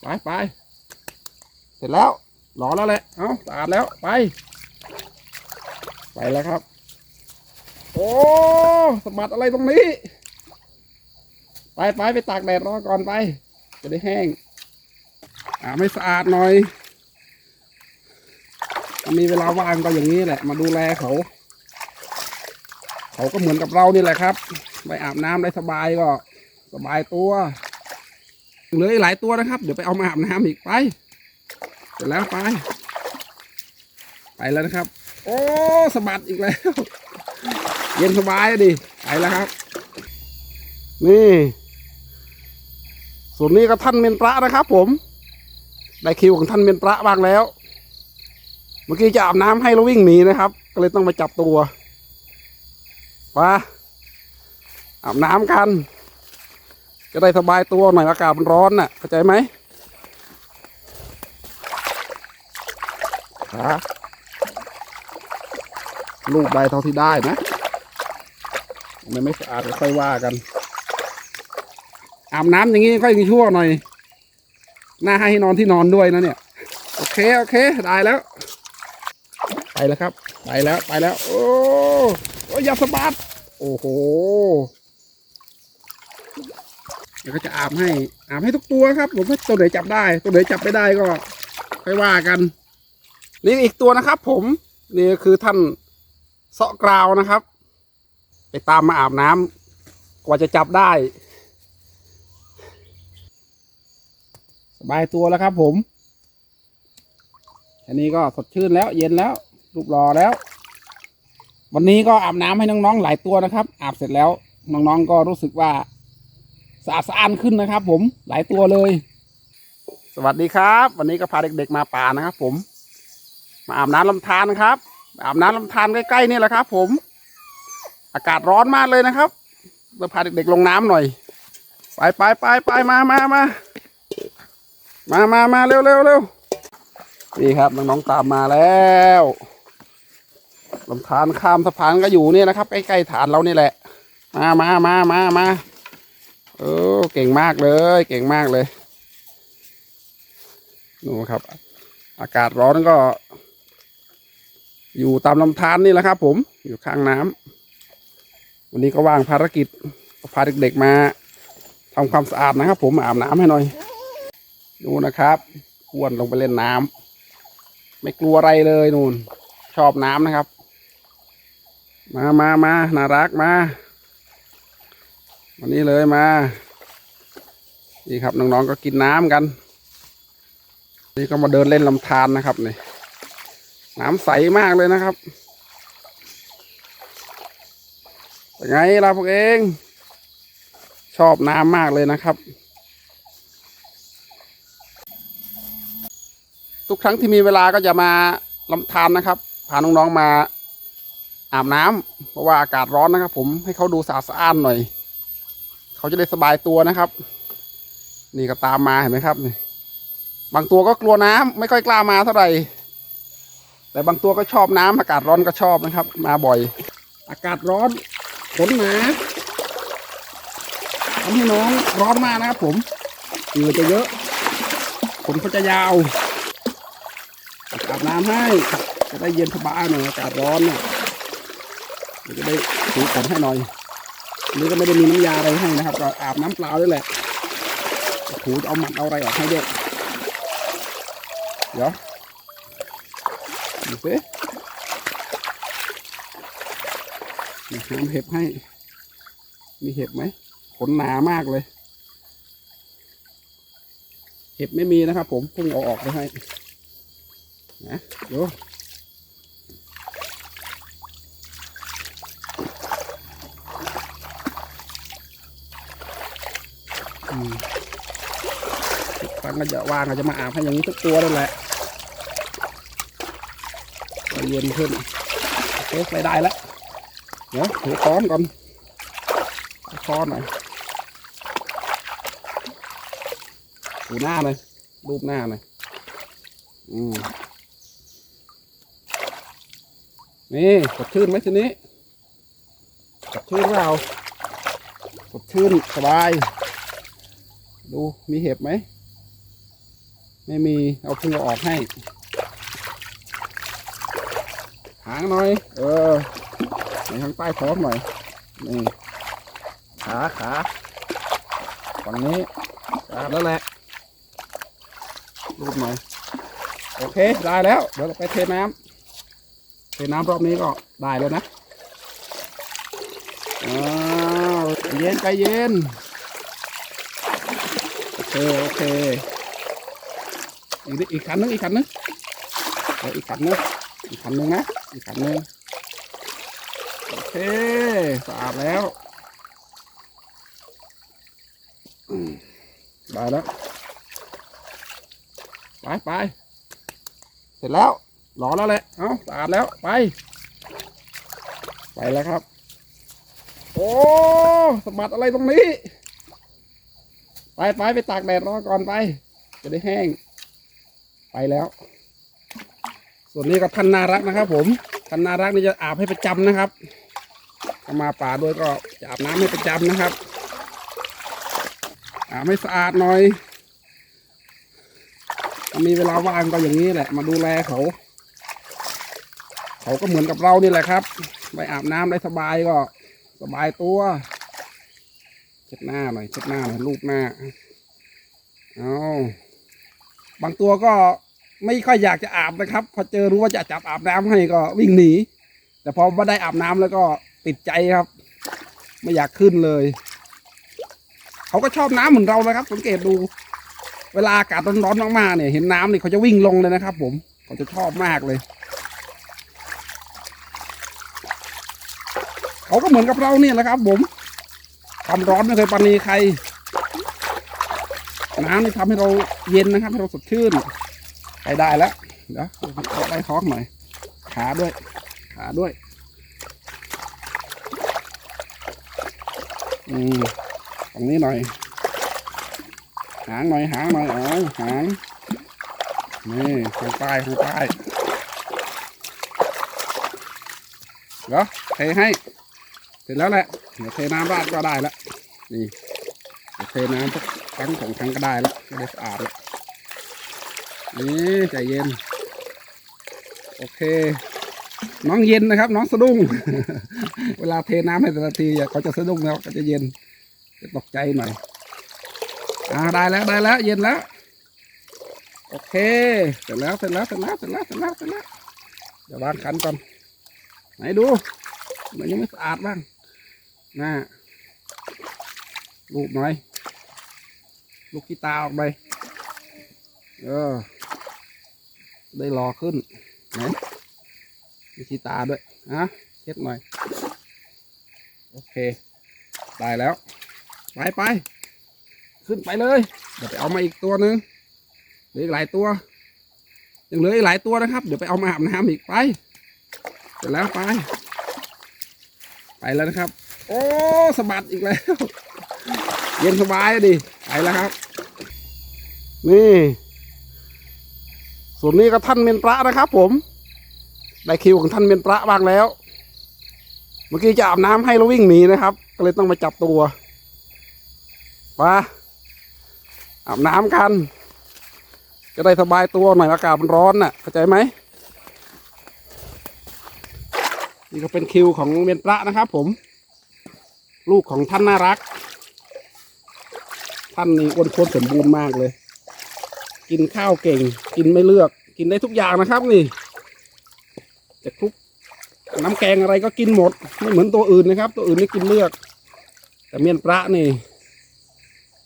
ไปไปเสร็จแล้วรอแล้วแหละ เอาสะอาดแล้วไป ไปแล้วครับ โอ้สะบัดอะไรตรงนี้ ไปไปไปตากแดดรอก่อนไป จะได้แห้ง อ่าไม่สะอาดหน่อยมีเวลาว่างก็อย่างนี้แหละ มาดูแลเขา เขาก็เหมือนกับเรานี่แหละครับ ไปอาบน้ำได้สบายก็ สบายตัว เหลืออีกหลายตัวนะครับ เดี๋ยวไปเอามาอาบน้ำอีกไปเสร็จแล้วไป ไปแล้วนะครับ โอ้สะบัดอีกแล้ว เย็นสบายดิไปแล้วครับ นี่ส่วนนี้ก็ท่านเมนประนะครับ ผม ได้คิวของท่านเมนประบ้างแล้ว เมื่อกี้จะอาบน้ำให้แล้ววิ่งหนีนะครับ ก็เลยต้องมาจับตัวมาอาบน้ำกัน จะได้สบายตัวหน่อยอากาศมันร้อนน่ะเข้าใจไหมครับรูปใดเท่าที่ได้นะมันไม่สะอาดก็ค่อยว่ากันอาบน้ำอย่างนี้ค่อยมีชั่วหน่อยหน้าให้นอนที่นอนด้วยนะเนี่ย โอเค โอเค ได้แล้ว ไปแล้วครับ ไปแล้วไปแล้ว โอ้โอ้ยอย่าสะบัดโอ้โห เดี๋ยวก็จะอาบให้ อาบให้ทุกตัวครับ ผมถ้าตัวไหนจับได้ ตัวไหนจับไม่ได้ก็ค่อยว่ากันนี่อีกตัวนะครับ ผมนี่ก็คือท่านเสาะกราวนะครับ ไปตามมาอาบน้ำกว่าจะจับได้ สบายตัวแล้วครับ ผมอันนี้ก็สดชื่นแล้ว เย็นแล้วรูปรอแล้ว วันนี้ก็อาบน้ำให้น้องๆหลายตัวนะครับ อาบเสร็จแล้วน้องๆก็รู้สึกว่า สะอาดสะอ้านขึ้นนะครับ ผมหลายตัวเลย สวัสดีครับ วันนี้ก็พาเด็กๆมาป่านะครับ ผม มาอาบน้ำลำธารนะครับ อาบน้ำลำธารใกล้ๆนี่แหละครับ ผม อากาศร้อนมากเลยนะครับเราพาเด็กๆลงน้ำหน่อย ไปไปไปไปมามามามามามาเร็วเร็วเร็วนี่ครับน้องๆตามมาแล้วลำธารข้ามสะพานก็อยู่เนี่ยนะครับ ใกล้ๆฐานเรานี่แหละ มามามามามา เออเก่งมากเลย เก่งมากเลยนู่นครับ อากาศร้อนก็ อยู่ตามลำธารนี่แหละครับ ผมอยู่ข้างน้ำวันนี้ก็ว่างภารกิจพาเด็กๆมาทำความสะอาดนะครับ ผมอาบน้ำให้หน่อย ดูนะครับอ้วนลงไปเล่นน้ำไม่กลัวอะไรเลยนู่น ชอบน้ำนะครับ มามามาน่ารักมา วันนี้เลยมา นี่ครับน้องๆก็กินน้ำกัน นี่ก็มาเดินเล่นลำธารนะครับนี่น้ำใสมากเลยนะครับเป็นไงล่ะพวกเอง ชอบน้ำมากเลยนะครับ ทุกครั้งที่มีเวลาก็จะมาลำธารนะครับพาน้องๆมาอาบน้ำเพราะว่าอากาศร้อนนะครับ ผมให้เขาดูสะอาดสะอ้านหน่อย เขาจะได้สบายตัวนะครับ นี่ก็ตามมาเห็นไหมครับนี่บางตัวก็กลัวน้ำไม่ค่อยกล้ามาเท่าไหร่ แต่บางตัวก็ชอบน้ำอากาศร้อนก็ชอบนะครับ มาบ่อย อากาศร้อนขนหนาทำให้น้องร้อนมากนะครับผมเหงื่อจะเยอะขนเขาจะยาวอาบน้ำให้จะได้เย็นสบายหน่อยอากาศร้อนเนี่ยจะได้ถูขนให้หน่อย นนี้ก็ไม่ได้มีน้ำยาอะไรให้นะครับ ก็อาบน้ำเปล่าด้วยแหละถูจะเอาหมัดเอาอะไรออกให้ด้วยเดี๋ยวดูสิมีเห็บให้ มีเห็บไหมขนหนามากเลย เห็บไม่มีนะครับผมพุ่งเอาออกไปให้นะเดี๋ยวอืมทุก ครั้งก็จะว่างก็จะมาอาบให้อย่างนี้ทุกตัวนั่นแหละก็เย็นขึ้นโอเคไปได้แล้วเดี๋ยวถือค้อนก่อนค้อนหน่อยดูหน้าเลยรูปหน้าหน่อยอืมนี่สดชื่นไหมทีนี้สดชื่นเปล่าสดชื่นสบาย ดูมีเห็บไหม ไม่มีเอาพิ่งออกให้ หางหน่อย เออในข้างใต้ท้องหน่อย นี่ ขาขาฝั่งนี้สะอาดแล้วแหละรูปหน่อย โอเค ได้แล้ว เดี๋ยวเราไปเทน้ำเทน้ำรอบนี้ก็ได้แล้วนะอ้าเย็นใจเย็น โอเคโอเคอีกอีกขันนึงอีกขันนึงเดี๋ยวอีกขันนึงอีกขันนึงนะอีกขันนึงโอเคสะอาดแล้วได้แล้วไปไปเสร็จแล้วรอแล้วแหละเอาสะอาดแล้วไป ไปแล้วครับ โอ้สะบัดอะไรตรงนี้ ไปไปไปตากแดดรอก่อนไป จะได้แห้ง ไปแล้ว ส่วนนี้ก็ท่านน่ารักนะครับ ผมท่านน่ารักนี่จะอาบให้ประจำนะครับถ้ามาป่าด้วยก็จะอาบน้ำให้ประจำนะครับ อาบให้สะอาดหน่อยถ้ามีเวลาว่างก็อย่างนี้แหละ มาดูแลเขา เขาก็เหมือนกับเรานี่แหละครับไปอาบน้ำได้สบายก็ สบายตัว เช็ดหน้าหน่อยเช็ดหน้าหน่อยลูบหน้าเอาบางตัวก็ไม่ค่อยอยากจะอาบนะครับ พอเจอรู้ว่าจะจับอาบน้ำให้ก็วิ่งหนี แต่พอมาได้อาบน้ำแล้วก็ติดใจครับ ไม่อยากขึ้นเลย เขาก็ชอบน้ำเหมือนเรานะครับ สังเกตดู เวลาอากาศร้อนๆมากๆเนี่ย เห็นน้ำเนี่ยเขาจะวิ่งลงเลยนะครับ ผมเขาจะชอบมากเลย เขาก็เหมือนกับเราเนี่ยแหละครับ ผม ความร้อนไม่เคยปานีใคร น้ำนี่ทำให้เราเย็นนะครับ ให้เราสดชื่น ไปได้แล้วเดี๋ยวเอาได้ท้องหน่อย ขาด้วย ขาด้วย อืมตรงนี้หน่อย หางหน่อย หางหน่อยอ๋อหาง นี่ข้างใต้ข้างใต้เดี๋ยวเทให้ เสร็จแล้วแหละ เดี๋ยวเทน้ำราดก็ได้แล้ว นี่เทน้ำสักครั้งสองครั้งก็ได้แล้วได้สะอาดแล้วนี่ใจเย็น โอเค น้องเย็นนะครับ น้องสะดุ้ง เวลาเทน้ำให้แต่ละทีเขาจะสะดุ้งแล้วก็จะเย็นจะตกใจหน่อยอ่าได้แล้วได้แล้ว เย็นแล้ว โอเค เสร็จแล้วเสร็จแล้วเสร็จแล้วเสร็จแล้วเสร็จแล้วเสร็จแล้วเดี๋ยววางขันก่อนไหนดูมันยังไม่สะอาดบ้างน้า ลูบหน่อย ลูกขี้ตาออกไปเออ ได้รอขึ้นไหนมีขี้ตาด้วยอะเช็ดหน่อย โอเค ได้แล้ว ไปไป ขึ้นไปเลย เดี๋ยวไปเอามาอีกตัวนึงเหลืออีกหลายตัว ยังเหลืออีกหลายตัวนะครับ เดี๋ยวไปเอามาอาบน้ำอีกไป เสร็จแล้วไป ไปแล้วนะครับ โอ้สะบัดอีกแล้ว เย็นสบายดิไปแล้วครับ นี่ส่วนนี้ก็ท่านเมนประนะครับ ผมได้คิวของท่านเมนประบ้างแล้ว เมื่อกี้จะอาบน้ำให้แล้ววิ่งหนีนะครับ ก็เลยต้องมาจับตัวมาอาบน้ำกัน จะได้สบายตัวหน่อยอากาศมันร้อนน่ะเข้าใจไหมนี่ก็เป็นคิวของเมนประนะครับ ผม ลูกของท่านน่ารัก ท่านนี่อ้วนท้วนสมบูรณ์มากเลย กินข้าวเก่ง กินไม่เลือก กินได้ทุกอย่างนะครับนี่ จะคลุกน้ำแกงอะไรก็กินหมด ไม่เหมือนตัวอื่นนะครับ ตัวอื่นนี่กินเลือก แต่เมียนประนี่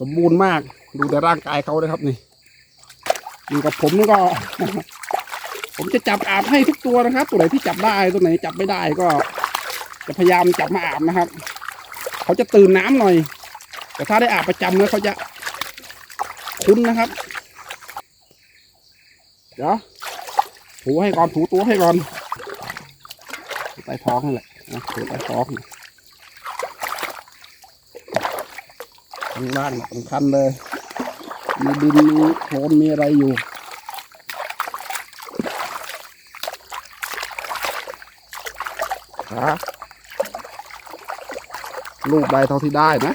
สมบูรณ์มาก ดูแต่ร่างกายเขาเลยครับนี่ อยู่กับผมนี่ก็ ผมจะจับอาบให้ทุกตัวนะครับ ตัวไหนที่จับได้ ตัวไหนจับไม่ได้ก็ จะพยายามจับมาอาบนะครับ เขาจะตื่นน้ำหน่อย แต่ถ้าได้อาบประจำแล้วเขาจะคุ้นนะครับ เดี๋ยวถูให้ก่อนถูตัวให้ก่อนถูใต้ท้องนี่แหละนะถูใต้ท้องข้างล่างสำคัญเลย มีดินมีโคลนมีอะไรอยู่ขาลูกใบเท่าที่ได้นะ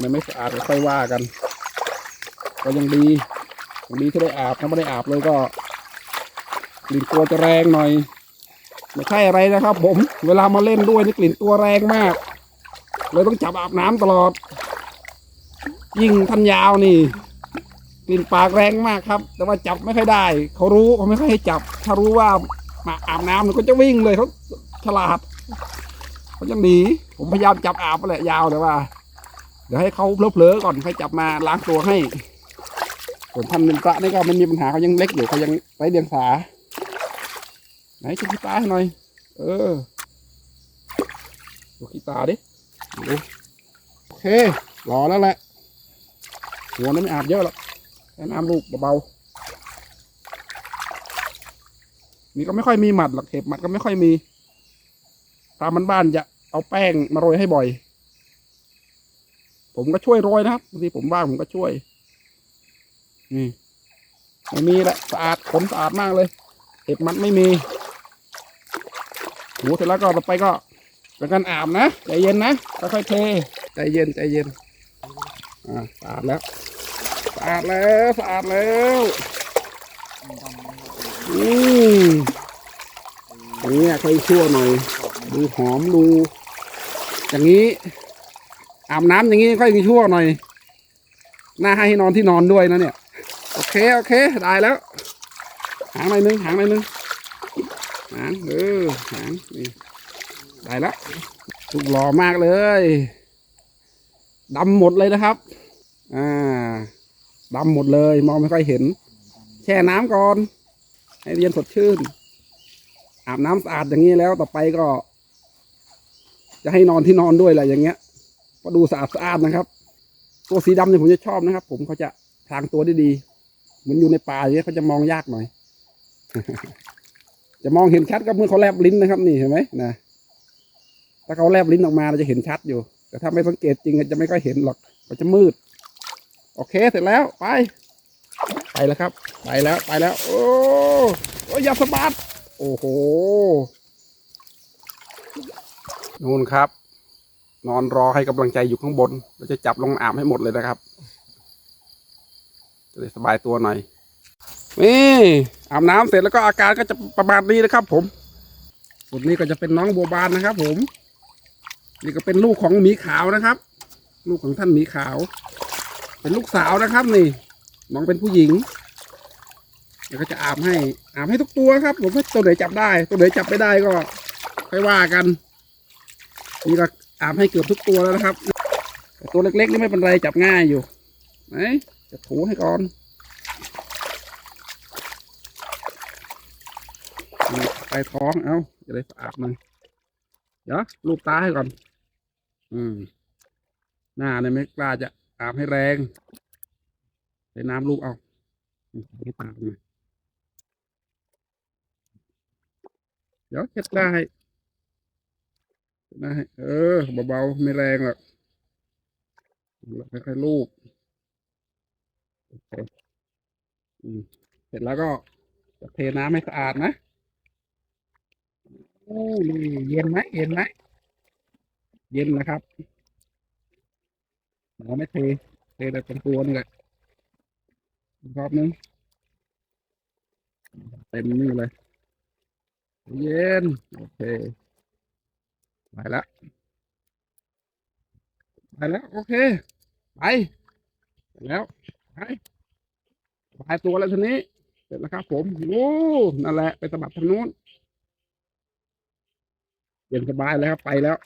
มันไม่สะอาดค่อยว่ากัน ก็ยังดีวันนี้ที่ได้อาบถ้าไม่ได้อาบเลยก็กลิ่นตัวจะแรงหน่อยไม่ใช่อะไรนะครับ ผม เวลามาเล่นด้วยนี่กลิ่นตัวแรงมาก เลยต้องจับอาบน้ำตลอด ยิ่งทันยาวนี่ กลิ่นปากแรงมากครับ แต่ว่าจับไม่ค่อยได้ เขารู้เขาไม่ค่อยให้จับ ถ้ารู้ว่ามาอาบน้ำมันก็จะวิ่งเลยเขาฉลาดเขาจะหนีผมพยายามจับอาบไปแหละยาวแต่ว่า เดี๋ยวให้เขาเพลอๆก่อนค่อยจับมาล้างตัวให้ ส่วนท่านเป็นพระนี่ก็ไม่มีปัญหาเขายังเล็กอยู่เขายังไร้เดียงสา ไหนชูขี้ตาหน่อย เออดูขี้ตาดิดูโอเครอแล้วแหละ หัวนั้นไม่อาบเยอะหรอกแค่น้ำลูกเบาๆนี่ก็ไม่ค่อยมีหมัดหรอกเห็บหมัดก็ไม่ค่อยมี ตามมันบ้านจะเอาแป้งมาโรยให้บ่อย ผมก็ช่วยโรยนะครับบางทีผมว่างผมก็ช่วย นี่ไม่มีละสะอาดขนสะอาดมากเลยเห็บมันไม่มีหูเสร็จแล้วก็ต่อไปก็เป็นการอาบนะใจเย็นนะค่อยๆเทใจเย็นใจเย็นอ่าสะอาดแล้วสะอาดแล้วสะอาดแล้วอืมอย่างนี้ค่อยชั่วหน่อย ดูหอมดู อย่างนี้ อาบน้ำอย่างนี้ค่อยมีชั่วหน่อยน่าให้นอนที่นอนด้วยนะเนี่ย โอเคโอเคได้แล้ว หางหน่อยนึงหางหน่อยนึงหางเออหางนี่ได้แล้วลูกหล่อมากเลยดำหมดเลยนะครับ อ่าดำหมดเลยมองไม่ค่อยเห็น แช่น้ำก่อน ให้เรียนสดชื่น อาบน้ำสะอาดอย่างนี้แล้วต่อไปก็ จะให้นอนที่นอนด้วยแหละอย่างเงี้ย ก็ดูสะอาดสะอาดนะครับ ตัวสีดำเนี่ยผมจะชอบนะครับ ผมเขาจะพรางตัวได้ดี เหมือนอยู่ในป่าอย่างเงี้ยเขาจะมองยากหน่อย จะมองเห็นชัดก็เมื่อเขาแลบลิ้นนะครับนี่เห็นไหมนะถ้าเขาแลบลิ้นออกมาเราจะเห็นชัดอยู่ แต่ถ้าไม่สังเกตจริงจะไม่ค่อยเห็นหรอกมันจะมืด โอเคเสร็จแล้วไป ไปแล้วครับ ไปแล้วไปแล้ว โอ้โอยอย่าสะบัดโอ้โหนู่นครับ นอนรอให้กำลังใจอยู่ข้างบน เราจะจับลงอาบให้หมดเลยนะครับ จะได้สบายตัวหน่อยนี่อาบน้ำเสร็จแล้วก็อาการก็จะประมาณนี้นะครับ ผมส่วนนี้ก็จะเป็นน้องบัวบานนะครับ ผม นี่ก็เป็นลูกของหมีขาวนะครับ ลูกของท่านหมีขาว เป็นลูกสาวนะครับ นี่น้องเป็นผู้หญิงเดี๋ยวก็จะอาบให้อาบให้ทุกตัวครับ ผมว่าตัวไหนจับได้ ตัวไหนจับไม่ได้ก็ค่อยว่ากัน นี่ก็ อาบให้เกือบทุกตัวแล้วนะครับต,ตัวเล็กๆนี่ไม่เป็นไรจับง่ายอยู่ไหนจะถูให้ก่อนไปท้องเอาจะได้สะอาดหน่อยเดี๋ยวลูบตาให้ก่อน อืม หน้าเนี่ยไม่กล้าจะอาบให้แรงใส่น้ำลูกเอาให้ตามมาเดี๋ยวเช็ดได้เช็ ดได้เออเบาๆไม่แรงหรอกค่อยๆลูบโอเคอืมเสร็จแล้วก็จะเทน้ำให้สะอาดนะโอ้นี่เย็นไหมเย็นไหมเย็นนะครับหมอไม่เทเทแต่ตรงตัวนี่แหละรอบนึงเต็มนี่เลย เย็น โอเค ไปแล้วไปแล้ว โอเค ไปแล้วไปไปตัวแล้วทีนี้ เสร็จแล้วครับผมโอ้นั่นแหละ ไปสะบัดทางนู้นเย็นสบายแล้วครับไปแล้ว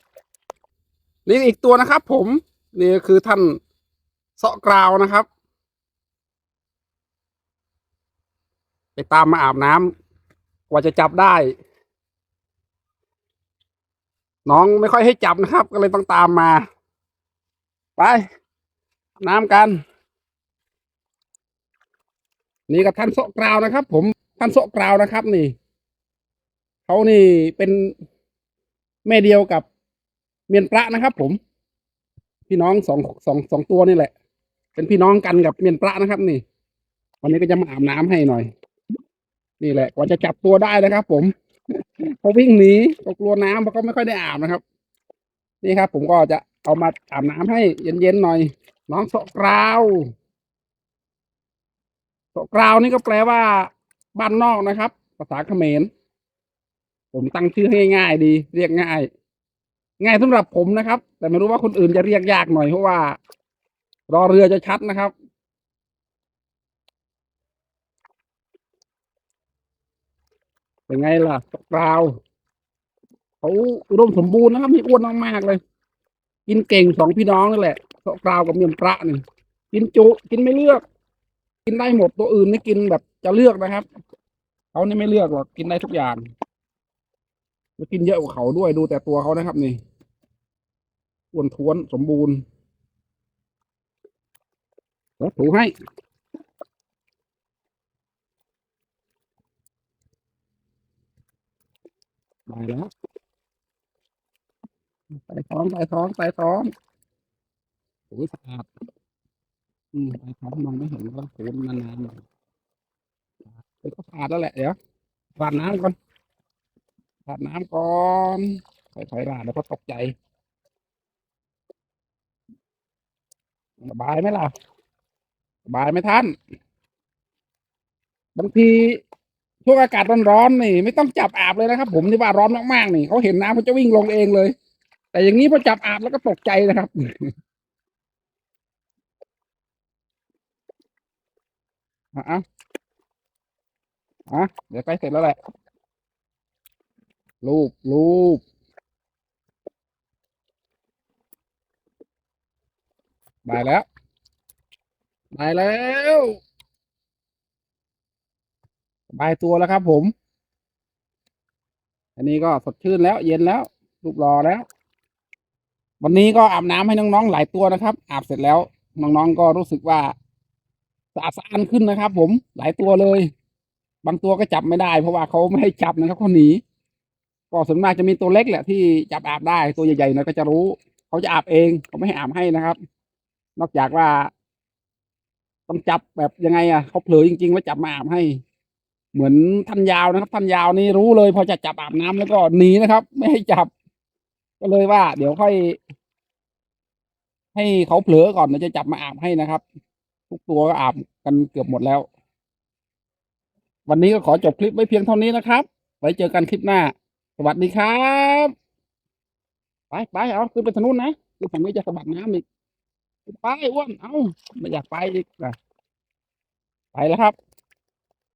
นี่อีกตัวนะครับ ผม นี่คือท่านเสาะกราวนะครับ ไปตามมาอาบน้ำกว่าจะจับได้ น้องไม่ค่อยให้จับนะครับ ก็เลยต้องตามมา ไปน้ำกัน นี่กับท่านโซกราวนะครับ ผมท่านโซกราวนะครับ นี่เขานี่เป็นแม่เดียวกับเมียนพระนะครับ ผม พี่น้องสองสองสองตัวนี่แหละ เป็นพี่น้องกันกับเมียนพระนะครับ นี่ วันนี้ก็จะมาอาบน้ำให้หน่อย นี่แหละกว่าจะจับตัวได้นะครับ ผม เขาวิ่งหนีเขากลัวน้ำเพราะเขาไม่ค่อยได้อาบนะครับ นี่ครับ ผมก็จะเอามาอาบน้ำให้เย็นๆหน่อย น้องโสกราวเกาะกราวนี่ก็แปลว่า บ้านนอกนะครับ ภาษาเขมร ผมตั้งชื่อให้ง่ายดี เรียกง่าย ง่ายสำหรับผมนะครับ แต่ไม่รู้ว่าคนอื่นจะเรียกยากหน่อยเพราะว่า รอเรือจะชัดนะครับ เป็นไงล่ะเกาะกราวเขาอุดมสมบูรณ์นะครับมีอ้วนมากๆเลย กินเก่งสองพี่น้องนั่นแหละเกาะกราวกับเมียมพระนี่กินจุกินไม่เลือก กินได้หมดตัวอื่นไม่กินแบบจะเลือกนะครับเขานี่ไม่เลือกหรอกกินได้ทุกอย่างแล้วกินเยอะกว่าเขาด้วยดูแต่ตัวเขานะครับ นี่อ้วนท้วนสมบูรณ์แล้วถูให้ ได้แล้วใส่ท้องใส่ท้องใส่ท้องโอ้ยสะอาดอืมใส่ท้องมองไม่เห็นก็ถูนมานๆหน่อยเลยก็สะอาดแล้วแหละเดี๋ยวราดน้ำก่อนราดน้ำก่อนค่อยๆราดแล้วก็ตกใจสบายไหมล่ะสบายไหมท่าน บางที ช่วงอากาศร้อนๆนี่ ไม่ต้องจับอาบเลยนะครับ ผมที่ว่าร้อนมากๆนี่เขาเห็นน้ำเขาจะวิ่งลงเองเลย แต่อย่างนี้พอจับอาบแล้วก็ตกใจนะครับอะอะเดี๋ยวใกล้เสร็จแล้วแหละรูปรูปได้แล้วได้แล้ว บายตัวแล้วครับผม อันนี้ก็สดชื่นแล้ว เย็นแล้ว รูปรอแล้ว วันนี้ก็อาบน้ำให้น้องๆหลายตัวนะครับ อาบเสร็จแล้ว น้องๆก็รู้สึกว่าสะอาดสะอ้านขึ้นนะครับ ผมหลายตัวเลย บางตัวก็จับไม่ได้ เพราะว่าเขาไม่ให้จับนะครับเขาหนีก็ส่วนมากจะมีตัวเล็กแหละที่จับอาบได้ตัวใหญ่ๆนะก็จะรู้ เขาจะอาบเองเขาไม่ให้อาบให้นะครับ นอกจากว่า ต้องจับแบบยังไงอะเขาเผลอจริงๆว่าจับมาอาบให้ เหมือนท่านยาวนะครับท่านยาวนี่รู้เลย พอจะจับอาบน้ำแล้วก็หนีนะครับ ไม่ให้จับ ก็เลยว่า เดี๋ยวค่อย ให้เขาเผลอก่อนเดี๋ยวจะจับมาอาบให้นะครับ ทุกตัวก็อาบกันเกือบหมดแล้ว วันนี้ก็ขอจบคลิปไว้เพียงเท่านี้นะครับ ไว้เจอกันคลิปหน้า สวัสดีครับไปไปเอาขึ้นไปทางนู้นนะคือฝั่งนี้จะสะบัดน้ำอีกไปอ้วนเอาไม่อยากไปอีกนะไปแล้วครับ